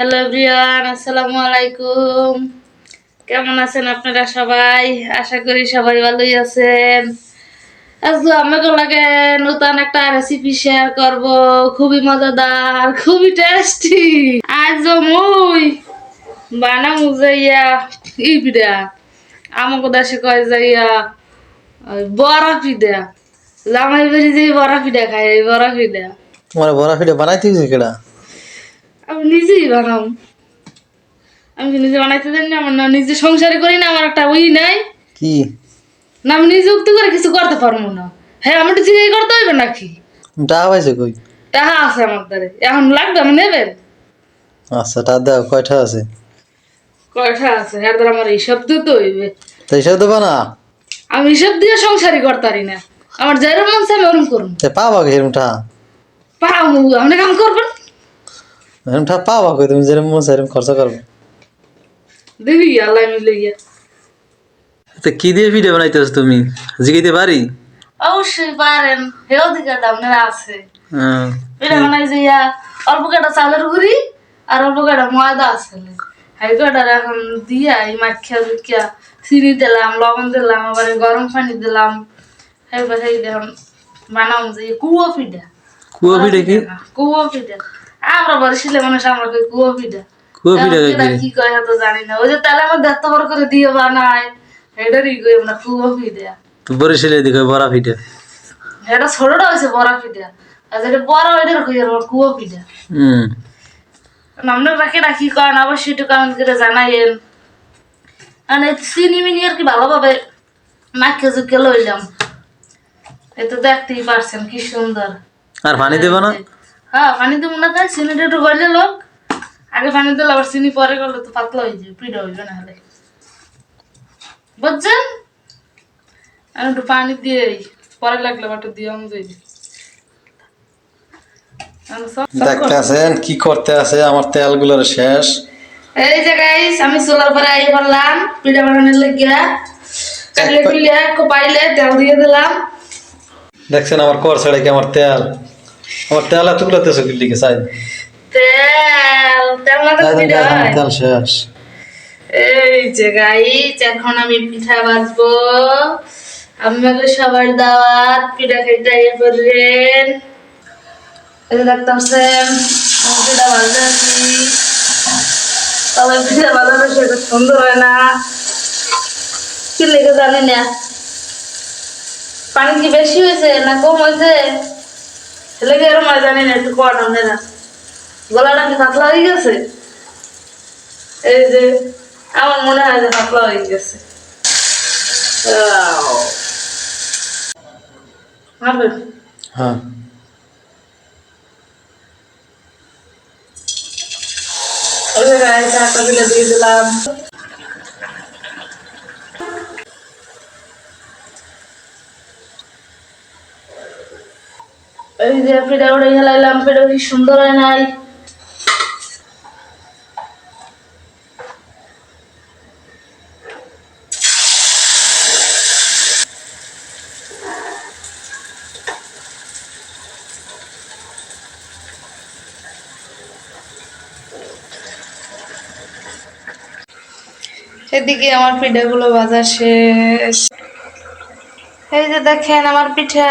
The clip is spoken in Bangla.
হ্যালো এভরিওয়ান আসসালামু আলাইকুম। কেমন আছেন আপনারা সবাই? আশা করি সবাই ভালোই আছেন। আজ আমাকে লাগে নতুন একটা রেসিপি শেয়ার করব। খুবই মজাদার, খুবই টেস্টি আজ মুই বানামু যাইয়া পিঠা আমাকে দেশে কয় যাইয়া বড়া পিঠা। লামাই বেরি যে বড়া পিঠা খাই বড়া পিঠা। তোমার বড়া ফিটে বানাইতে কেডা? আমি নিজেই বানাম। আমি নিজে বানাইতে জানি আমার না নিজে সংসারে করি না আমার একটা ওই নাই। কি? না আমি নিজে উক্তি করে কিছু করতে পারব না। হ্যাঁ আমি তো জিজ্ঞেস করতে হইবে নাকি? টাকা পাইছে কই? টাকা আছে আমার দ্বারে এখন লাগবে আমি নেবেন? আচ্ছা টা দাও কয়টা আছে? কয়টা আছে? হ্যাঁ দ্বারা আমার হিসাব দিতে হইবে। তো এইসব দেবো না? আমি হিসাব দিয়ে সংসারই করতে পারি না। আমার যেরকম মন চাই ওরকম করুন তে পাবা কে এরম টা পাবো আপনি কাম করবেন? এরম টা পাবা কই তুমি যেরম মন চাই এরম খরচ করবে। দিবি আল্লাহ মিলে গিয়া। তো কি দিয়ে ভিডিও বানাইতেছ তুমি? জিগাইতে পারি? অবশ্যই পারেন হে অধিকারটা আপনার আছে। হ্যাঁ। পিঠা বানাই যাইয়া অল্প কটা চালের গুড়ি আর অল্প কটা ময়দা আছে। হাই কটার এখন দিয়া এই মাখিয়া জুকিয়া চিনি দিলাম লবণ দিলাম আবার গরম পানি দিলাম। হাই বাসাই দেখুন বানাম যে কুয়ো পিঠা। কুয়া পিঠে কি? কুয়ো পিঠা। আমরা বরিশালে মানুষ আমরা কই কুয়ো পিঠা। কুয়া পিঠে এখন এরা কি কয় তো জানি না। ওই যে তেলের মধ্যে এত বড় করে দিয়ে বানায় এটারই কই আমরা কুয়ো তো বরিশালে দিকে বড়া ফিটে এটা ছোটটা হয়েছে বড়া পিঠা। আর যেটা বড় ওইটার কই আমরা কুয়ো হুম। আপনারা কেনা কি করেন অবশ্যই একটু কমেন্ট করে জানাইন মানে চিনি মিনি আর কি ভালোভাবে মাখে জুকে লইলাম। এই তো দেখতেই পারছেন কি সুন্দর। আর পানি দেবো না? হ্যাঁ পানি দেবো না চিনিটা একটু লোক। আগে পানি দিলে আবার চিনি পরে করলে তো পাতলা হয়ে যাবে পিঠা হইবে না হলে। বুঝছেন? আমি একটু পানি দিয়ে পরে লাগলে একটু দিয়ে আমি যাই দেখতেছেন কি করতে আছে? আমার তেলগুলোর শেষ। এই যে গাইস আমি চুলার পরে আই বললাম পিঠা বানানোর লাগিয়া। কাটলে কোপাইলে তেল দিয়ে দিলাম। দেখছেন আমার কর ছাড়া কি আমার তেল? আমার তেল এতগুলো তেছো কি লিখে চাই। তেল তেল না। তেল শেষ। এই যে এখন আমি পিঠা ভাজবো আমাকে সবার দাওয়াত পিঠা খাইতে আইয়ে পড়বেন এই যে দেখতে আমি পিঠা আছি। তবে পিঠা ভাজানো সেটা সুন্দর হয় না। কি লেগে জানি না। পানি কি বেশি হয়েছে না কম হয়েছে? লেগে এরম হয় জানি না একটু কম আপনারা গলাটা কি পাতলা হয়ে গেছে? এই যে আমার মনে হয় যে পাতলা হয়ে গেছে। হ্যাঁ। ওই গায়ে চাটা দিলে দিয়ে দিলাম। যে পিঠা পিঠা কি সুন্দর হয় নাই। এদিকে আমার পিঠাগুলো ভাজা শেষ। এই যে দেখেন আমার পিঠা।